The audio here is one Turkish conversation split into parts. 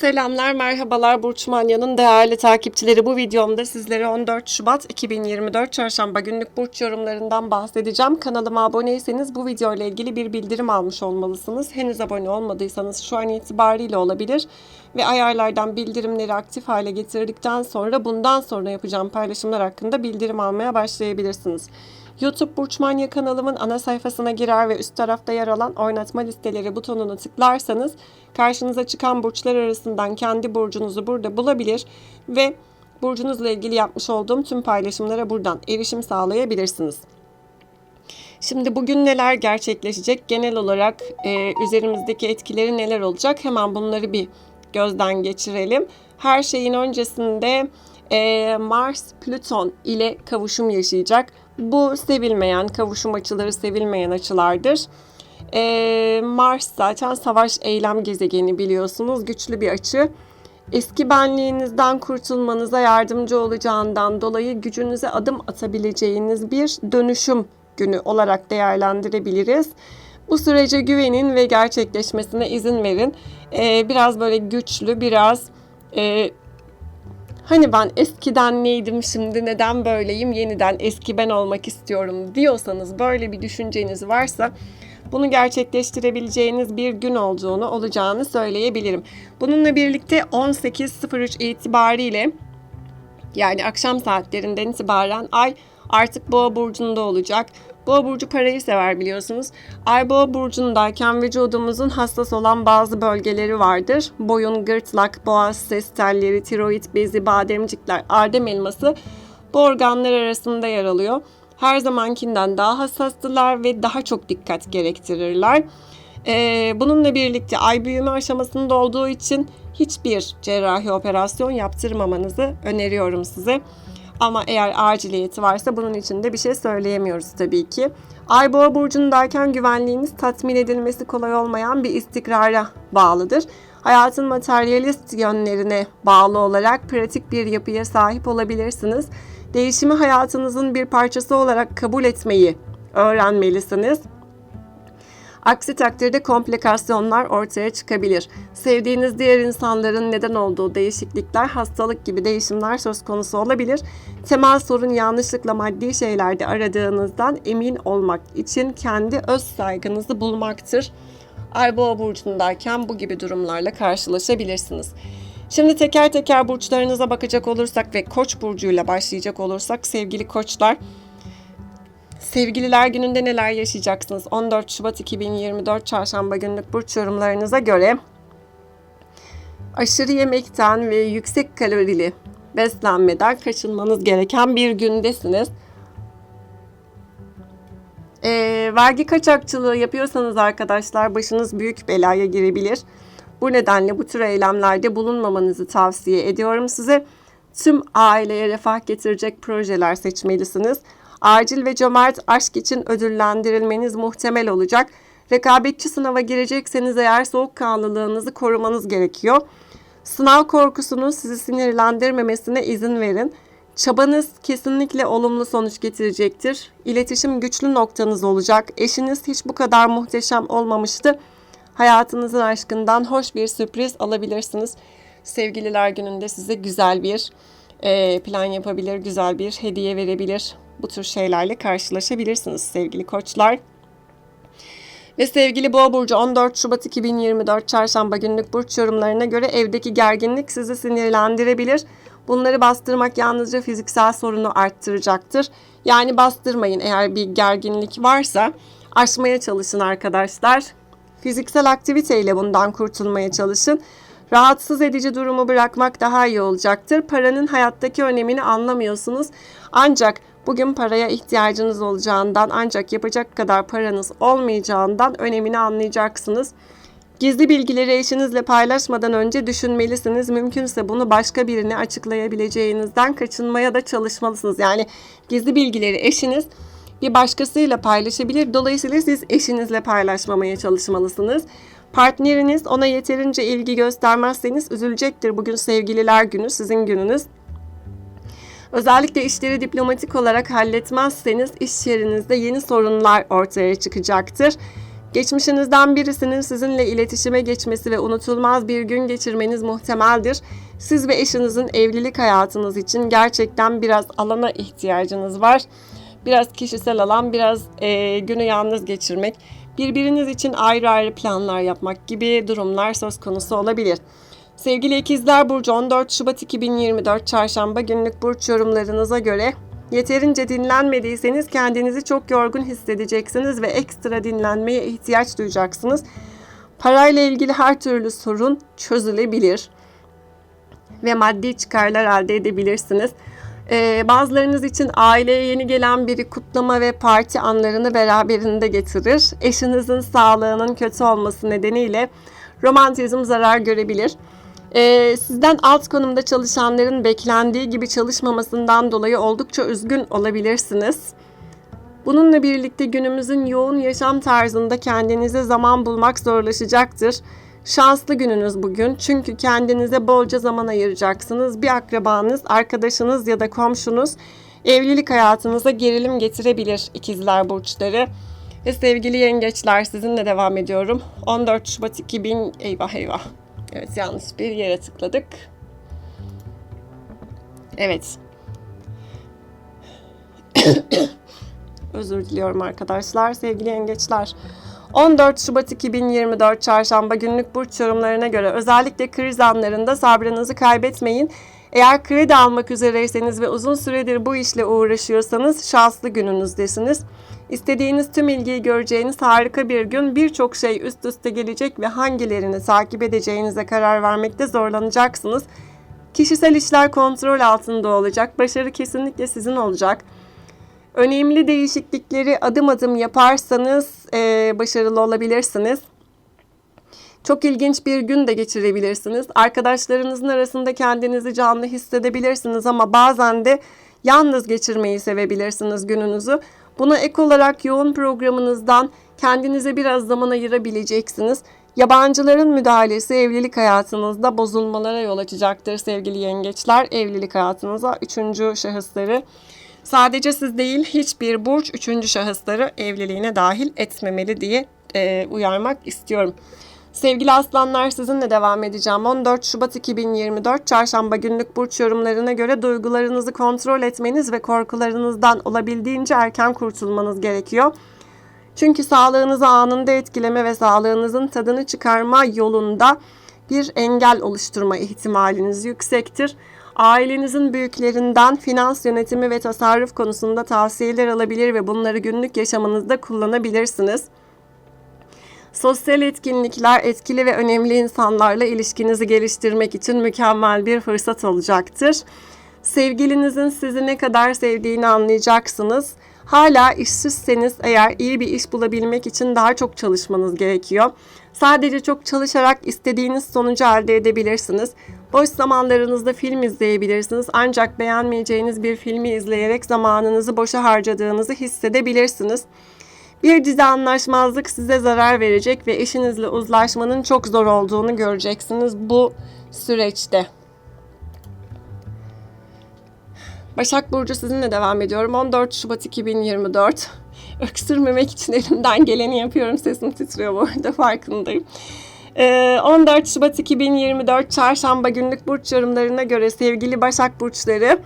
Selamlar, merhabalar Burç Manya'nın değerli takipçileri. Bu videomda sizlere 14 Şubat 2024 Çarşamba günlük burç yorumlarından bahsedeceğim. Kanalıma aboneyseniz bu video ile ilgili bir bildirim almış olmalısınız. Henüz abone olmadıysanız şu an itibariyle olabilir ve ayarlardan bildirimleri aktif hale getirdikten sonra bundan sonra yapacağım paylaşımlar hakkında bildirim almaya başlayabilirsiniz. YouTube Burç Manya kanalımın ana sayfasına girer ve üst tarafta yer alan oynatma listeleri butonuna tıklarsanız karşınıza çıkan burçlar arasından kendi burcunuzu burada bulabilir ve burcunuzla ilgili yapmış olduğum tüm paylaşımlara buradan erişim sağlayabilirsiniz. Şimdi bugün neler gerçekleşecek? Genel olarak e, üzerimizdeki etkileri neler olacak? Hemen bunları bir gözden geçirelim. Her şeyin öncesinde e, Mars Plüton ile kavuşum yaşayacak. Bu sevilmeyen, kavuşum açıları sevilmeyen açılardır. E, Mars zaten savaş eylem gezegeni biliyorsunuz. Güçlü bir açı. Eski benliğinizden kurtulmanıza yardımcı olacağından dolayı gücünüze adım atabileceğiniz bir dönüşüm günü olarak değerlendirebiliriz. Bu sürece güvenin ve gerçekleşmesine izin verin. Ee, biraz böyle güçlü, biraz e, hani ben eskiden neydim şimdi neden böyleyim yeniden eski ben olmak istiyorum diyorsanız böyle bir düşünceniz varsa bunu gerçekleştirebileceğiniz bir gün olduğunu olacağını söyleyebilirim. Bununla birlikte 18.03 itibariyle yani akşam saatlerinden itibaren ay artık boğa burcunda olacak. Boğa burcu parayı sever biliyorsunuz. Ay boğa burcundayken vücudumuzun hassas olan bazı bölgeleri vardır. Boyun, gırtlak, boğaz, ses telleri, tiroid bezi, bademcikler, ardem elması bu organlar arasında yer alıyor. Her zamankinden daha hassastılar ve daha çok dikkat gerektirirler. Ee, bununla birlikte ay büyüme aşamasında olduğu için hiçbir cerrahi operasyon yaptırmamanızı öneriyorum size. Ama eğer aciliyeti varsa bunun için de bir şey söyleyemiyoruz tabii ki. Ay boğa burcundayken güvenliğiniz tatmin edilmesi kolay olmayan bir istikrara bağlıdır. Hayatın materyalist yönlerine bağlı olarak pratik bir yapıya sahip olabilirsiniz. Değişimi hayatınızın bir parçası olarak kabul etmeyi öğrenmelisiniz. Aksi takdirde komplikasyonlar ortaya çıkabilir. Sevdiğiniz diğer insanların neden olduğu değişiklikler, hastalık gibi değişimler söz konusu olabilir. Temel sorun yanlışlıkla maddi şeylerde aradığınızdan emin olmak için kendi öz saygınızı bulmaktır. Ay Boğa burcundayken bu gibi durumlarla karşılaşabilirsiniz. Şimdi teker teker burçlarınıza bakacak olursak ve Koç burcuyla başlayacak olursak sevgili koçlar Sevgililer gününde neler yaşayacaksınız? 14 Şubat 2024 Çarşamba günlük burç yorumlarınıza göre aşırı yemekten ve yüksek kalorili beslenmeden kaçınmanız gereken bir gündesiniz. E, vergi kaçakçılığı yapıyorsanız arkadaşlar başınız büyük belaya girebilir. Bu nedenle bu tür eylemlerde bulunmamanızı tavsiye ediyorum size. Tüm aileye refah getirecek projeler seçmelisiniz. Acil ve cömert aşk için ödüllendirilmeniz muhtemel olacak. Rekabetçi sınava girecekseniz eğer soğukkanlılığınızı korumanız gerekiyor. Sınav korkusunun sizi sinirlendirmemesine izin verin. Çabanız kesinlikle olumlu sonuç getirecektir. İletişim güçlü noktanız olacak. Eşiniz hiç bu kadar muhteşem olmamıştı. Hayatınızın aşkından hoş bir sürpriz alabilirsiniz. Sevgililer gününde size güzel bir plan yapabilir, güzel bir hediye verebilir bu tür şeylerle karşılaşabilirsiniz sevgili koçlar. Ve sevgili Boğa burcu 14 Şubat 2024 Çarşamba günlük burç yorumlarına göre evdeki gerginlik sizi sinirlendirebilir. Bunları bastırmak yalnızca fiziksel sorunu arttıracaktır. Yani bastırmayın eğer bir gerginlik varsa aşmaya çalışın arkadaşlar. Fiziksel aktiviteyle bundan kurtulmaya çalışın. Rahatsız edici durumu bırakmak daha iyi olacaktır. Paranın hayattaki önemini anlamıyorsunuz. Ancak Bugün paraya ihtiyacınız olacağından ancak yapacak kadar paranız olmayacağından önemini anlayacaksınız. Gizli bilgileri eşinizle paylaşmadan önce düşünmelisiniz. Mümkünse bunu başka birine açıklayabileceğinizden kaçınmaya da çalışmalısınız. Yani gizli bilgileri eşiniz bir başkasıyla paylaşabilir. Dolayısıyla siz eşinizle paylaşmamaya çalışmalısınız. Partneriniz ona yeterince ilgi göstermezseniz üzülecektir. Bugün sevgililer günü, sizin gününüz. Özellikle işleri diplomatik olarak halletmezseniz iş yerinizde yeni sorunlar ortaya çıkacaktır. Geçmişinizden birisinin sizinle iletişime geçmesi ve unutulmaz bir gün geçirmeniz muhtemeldir. Siz ve eşinizin evlilik hayatınız için gerçekten biraz alana ihtiyacınız var. Biraz kişisel alan, biraz e, günü yalnız geçirmek, birbiriniz için ayrı ayrı planlar yapmak gibi durumlar söz konusu olabilir. Sevgili ikizler Burcu 14 Şubat 2024 Çarşamba günlük burç yorumlarınıza göre yeterince dinlenmediyseniz kendinizi çok yorgun hissedeceksiniz ve ekstra dinlenmeye ihtiyaç duyacaksınız. Parayla ilgili her türlü sorun çözülebilir ve maddi çıkarlar elde edebilirsiniz. Ee, bazılarınız için aileye yeni gelen biri kutlama ve parti anlarını beraberinde getirir. Eşinizin sağlığının kötü olması nedeniyle romantizm zarar görebilir. Ee, sizden alt konumda çalışanların beklendiği gibi çalışmamasından dolayı oldukça üzgün olabilirsiniz. Bununla birlikte günümüzün yoğun yaşam tarzında kendinize zaman bulmak zorlaşacaktır. Şanslı gününüz bugün çünkü kendinize bolca zaman ayıracaksınız. Bir akrabanız, arkadaşınız ya da komşunuz evlilik hayatınıza gerilim getirebilir ikizler burçları. Ve sevgili yengeçler sizinle devam ediyorum. 14 Şubat 2000 eyvah eyvah. Evet yanlış bir yere tıkladık. Evet. Özür diliyorum arkadaşlar. Sevgili yengeçler. 14 Şubat 2024 Çarşamba günlük burç yorumlarına göre özellikle kriz anlarında sabrınızı kaybetmeyin. Eğer kredi almak üzereyseniz ve uzun süredir bu işle uğraşıyorsanız şanslı gününüzdesiniz. İstediğiniz tüm ilgiyi göreceğiniz harika bir gün birçok şey üst üste gelecek ve hangilerini takip edeceğinize karar vermekte zorlanacaksınız. Kişisel işler kontrol altında olacak. Başarı kesinlikle sizin olacak. Önemli değişiklikleri adım adım yaparsanız e, başarılı olabilirsiniz. Çok ilginç bir gün de geçirebilirsiniz. Arkadaşlarınızın arasında kendinizi canlı hissedebilirsiniz ama bazen de yalnız geçirmeyi sevebilirsiniz gününüzü. Buna ek olarak yoğun programınızdan kendinize biraz zaman ayırabileceksiniz. Yabancıların müdahalesi evlilik hayatınızda bozulmalara yol açacaktır sevgili yengeçler. Evlilik hayatınıza üçüncü şahısları sadece siz değil hiçbir burç üçüncü şahısları evliliğine dahil etmemeli diye e, uyarmak istiyorum. Sevgili aslanlar sizinle devam edeceğim. 14 Şubat 2024 Çarşamba günlük burç yorumlarına göre duygularınızı kontrol etmeniz ve korkularınızdan olabildiğince erken kurtulmanız gerekiyor. Çünkü sağlığınızı anında etkileme ve sağlığınızın tadını çıkarma yolunda bir engel oluşturma ihtimaliniz yüksektir. Ailenizin büyüklerinden finans yönetimi ve tasarruf konusunda tavsiyeler alabilir ve bunları günlük yaşamınızda kullanabilirsiniz. Sosyal etkinlikler etkili ve önemli insanlarla ilişkinizi geliştirmek için mükemmel bir fırsat olacaktır. Sevgilinizin sizi ne kadar sevdiğini anlayacaksınız. Hala işsizseniz eğer iyi bir iş bulabilmek için daha çok çalışmanız gerekiyor. Sadece çok çalışarak istediğiniz sonucu elde edebilirsiniz. Boş zamanlarınızda film izleyebilirsiniz ancak beğenmeyeceğiniz bir filmi izleyerek zamanınızı boşa harcadığınızı hissedebilirsiniz. Bir dizi anlaşmazlık size zarar verecek ve eşinizle uzlaşmanın çok zor olduğunu göreceksiniz bu süreçte. Başak Burcu sizinle devam ediyorum. 14 Şubat 2024. Öksürmemek için elimden geleni yapıyorum. Sesim titriyor bu arada farkındayım. 14 Şubat 2024 Çarşamba günlük burç yorumlarına göre sevgili Başak Burçları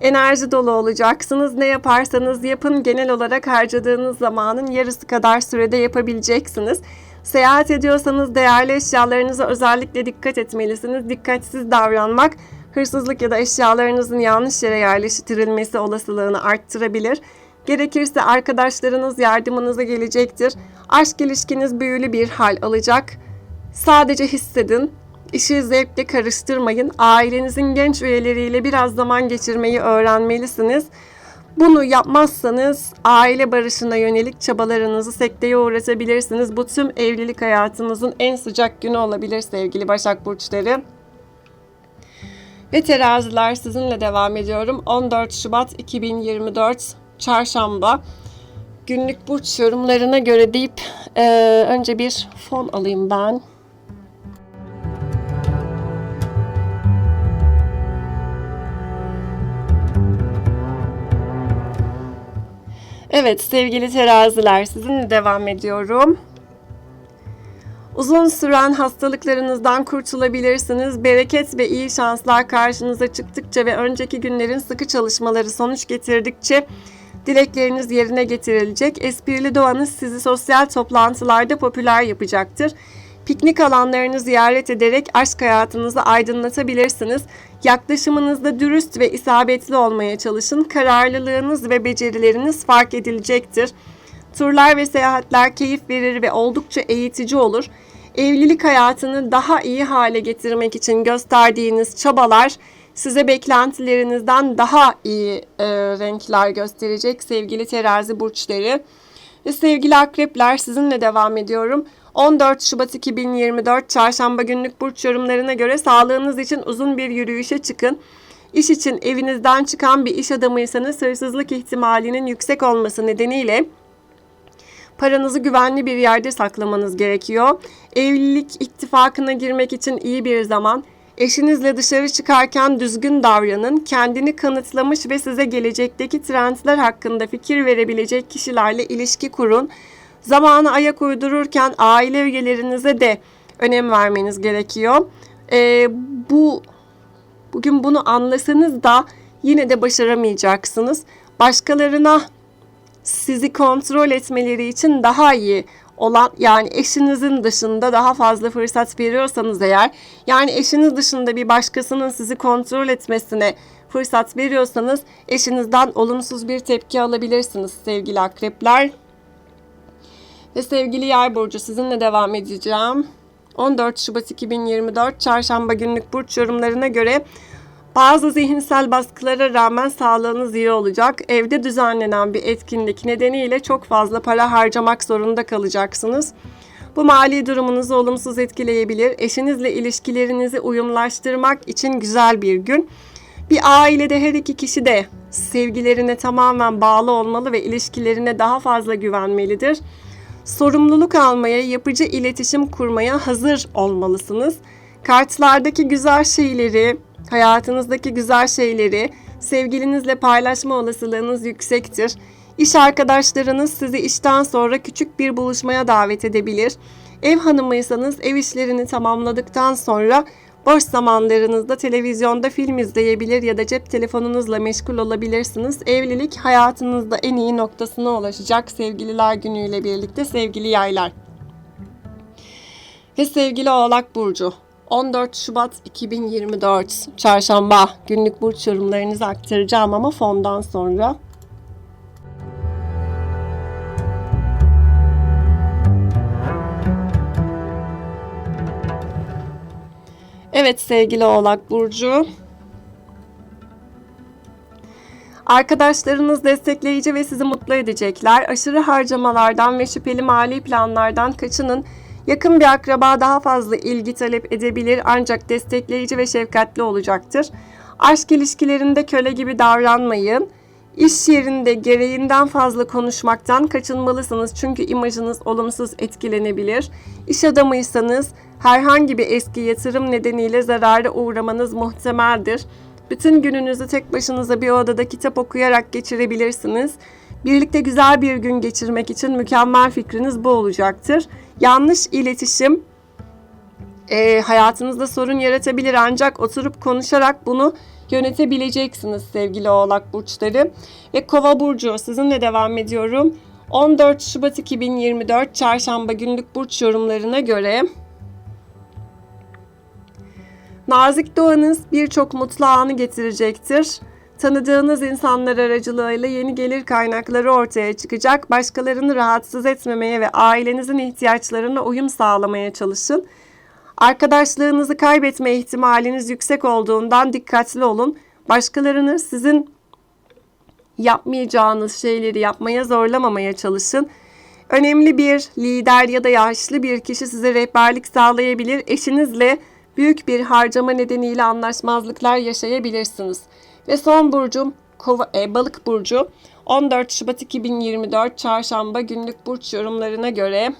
enerji dolu olacaksınız. Ne yaparsanız yapın genel olarak harcadığınız zamanın yarısı kadar sürede yapabileceksiniz. Seyahat ediyorsanız değerli eşyalarınıza özellikle dikkat etmelisiniz. Dikkatsiz davranmak hırsızlık ya da eşyalarınızın yanlış yere yerleştirilmesi olasılığını arttırabilir. Gerekirse arkadaşlarınız yardımınıza gelecektir. Aşk ilişkiniz büyülü bir hal alacak. Sadece hissedin. İşi zevkle karıştırmayın. Ailenizin genç üyeleriyle biraz zaman geçirmeyi öğrenmelisiniz. Bunu yapmazsanız aile barışına yönelik çabalarınızı sekteye uğratabilirsiniz. Bu tüm evlilik hayatınızın en sıcak günü olabilir sevgili Başak Burçları. Ve teraziler sizinle devam ediyorum. 14 Şubat 2024 Çarşamba günlük burç yorumlarına göre deyip e, önce bir fon alayım ben. Evet sevgili teraziler sizinle devam ediyorum. Uzun süren hastalıklarınızdan kurtulabilirsiniz. Bereket ve iyi şanslar karşınıza çıktıkça ve önceki günlerin sıkı çalışmaları sonuç getirdikçe dilekleriniz yerine getirilecek. Esprili doğanız sizi sosyal toplantılarda popüler yapacaktır. Piknik alanlarını ziyaret ederek aşk hayatınızı aydınlatabilirsiniz. Yaklaşımınızda dürüst ve isabetli olmaya çalışın. Kararlılığınız ve becerileriniz fark edilecektir. Turlar ve seyahatler keyif verir ve oldukça eğitici olur. Evlilik hayatını daha iyi hale getirmek için gösterdiğiniz çabalar size beklentilerinizden daha iyi e, renkler gösterecek sevgili terazi burçları. Ve sevgili akrepler sizinle devam ediyorum. 14 Şubat 2024 Çarşamba günlük burç yorumlarına göre sağlığınız için uzun bir yürüyüşe çıkın. İş için evinizden çıkan bir iş adamıysanız hırsızlık ihtimalinin yüksek olması nedeniyle paranızı güvenli bir yerde saklamanız gerekiyor. Evlilik ittifakına girmek için iyi bir zaman. Eşinizle dışarı çıkarken düzgün davranın. Kendini kanıtlamış ve size gelecekteki trendler hakkında fikir verebilecek kişilerle ilişki kurun. Zamanı ayak uydururken aile üyelerinize de önem vermeniz gerekiyor. Ee, bu bugün bunu anlasanız da yine de başaramayacaksınız. Başkalarına sizi kontrol etmeleri için daha iyi olan yani eşinizin dışında daha fazla fırsat veriyorsanız eğer yani eşiniz dışında bir başkasının sizi kontrol etmesine fırsat veriyorsanız eşinizden olumsuz bir tepki alabilirsiniz sevgili akrepler. Ve sevgili yay burcu sizinle devam edeceğim. 14 Şubat 2024 Çarşamba günlük burç yorumlarına göre bazı zihinsel baskılara rağmen sağlığınız iyi olacak. Evde düzenlenen bir etkinlik nedeniyle çok fazla para harcamak zorunda kalacaksınız. Bu mali durumunuzu olumsuz etkileyebilir. Eşinizle ilişkilerinizi uyumlaştırmak için güzel bir gün. Bir ailede her iki kişi de sevgilerine tamamen bağlı olmalı ve ilişkilerine daha fazla güvenmelidir. Sorumluluk almaya, yapıcı iletişim kurmaya hazır olmalısınız. Kartlardaki güzel şeyleri, hayatınızdaki güzel şeyleri sevgilinizle paylaşma olasılığınız yüksektir. İş arkadaşlarınız sizi işten sonra küçük bir buluşmaya davet edebilir. Ev hanımıysanız ev işlerini tamamladıktan sonra boş zamanlarınızda televizyonda film izleyebilir ya da cep telefonunuzla meşgul olabilirsiniz. Evlilik hayatınızda en iyi noktasına ulaşacak sevgililer günüyle birlikte sevgili yaylar. Ve sevgili Oğlak Burcu 14 Şubat 2024 Çarşamba günlük burç yorumlarınızı aktaracağım ama fondan sonra. Evet sevgili Oğlak Burcu. Arkadaşlarınız destekleyici ve sizi mutlu edecekler. Aşırı harcamalardan ve şüpheli mali planlardan kaçının. Yakın bir akraba daha fazla ilgi talep edebilir ancak destekleyici ve şefkatli olacaktır. Aşk ilişkilerinde köle gibi davranmayın. İş yerinde gereğinden fazla konuşmaktan kaçınmalısınız çünkü imajınız olumsuz etkilenebilir. İş adamıysanız herhangi bir eski yatırım nedeniyle zarara uğramanız muhtemeldir. Bütün gününüzü tek başınıza bir odada kitap okuyarak geçirebilirsiniz. Birlikte güzel bir gün geçirmek için mükemmel fikriniz bu olacaktır. Yanlış iletişim e, hayatınızda sorun yaratabilir ancak oturup konuşarak bunu yönetebileceksiniz sevgili oğlak burçları. Ve kova burcu sizinle devam ediyorum. 14 Şubat 2024 çarşamba günlük burç yorumlarına göre nazik doğanız birçok mutlu anı getirecektir. Tanıdığınız insanlar aracılığıyla yeni gelir kaynakları ortaya çıkacak. Başkalarını rahatsız etmemeye ve ailenizin ihtiyaçlarına uyum sağlamaya çalışın. Arkadaşlığınızı kaybetme ihtimaliniz yüksek olduğundan dikkatli olun. Başkalarını sizin yapmayacağınız şeyleri yapmaya zorlamamaya çalışın. Önemli bir lider ya da yaşlı bir kişi size rehberlik sağlayabilir. Eşinizle büyük bir harcama nedeniyle anlaşmazlıklar yaşayabilirsiniz. Ve son burcum Kova, e, Balık burcu 14 Şubat 2024 Çarşamba günlük burç yorumlarına göre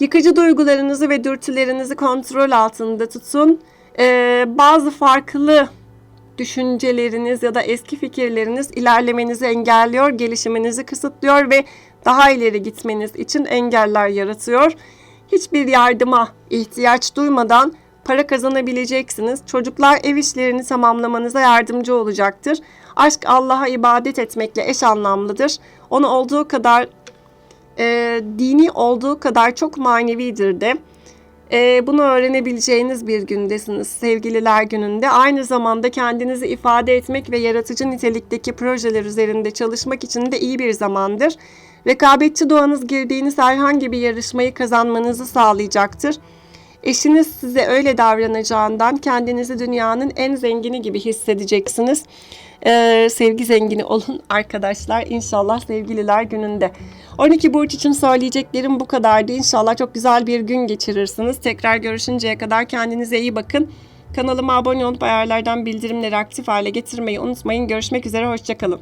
Yıkıcı duygularınızı ve dürtülerinizi kontrol altında tutun. Ee, bazı farklı düşünceleriniz ya da eski fikirleriniz ilerlemenizi engelliyor, gelişiminizi kısıtlıyor ve daha ileri gitmeniz için engeller yaratıyor. Hiçbir yardıma ihtiyaç duymadan para kazanabileceksiniz. Çocuklar ev işlerini tamamlamanıza yardımcı olacaktır. Aşk Allah'a ibadet etmekle eş anlamlıdır. Onu olduğu kadar e, dini olduğu kadar çok manevidir de. E, bunu öğrenebileceğiniz bir gündesiniz sevgililer gününde. Aynı zamanda kendinizi ifade etmek ve yaratıcı nitelikteki projeler üzerinde çalışmak için de iyi bir zamandır. Rekabetçi doğanız girdiğiniz herhangi bir yarışmayı kazanmanızı sağlayacaktır. Eşiniz size öyle davranacağından kendinizi dünyanın en zengini gibi hissedeceksiniz. Ee, sevgi zengini olun arkadaşlar. İnşallah sevgililer gününde. 12 burç için söyleyeceklerim bu kadardı. İnşallah çok güzel bir gün geçirirsiniz. Tekrar görüşünceye kadar kendinize iyi bakın. Kanalıma abone olup ayarlardan bildirimleri aktif hale getirmeyi unutmayın. Görüşmek üzere, hoşçakalın.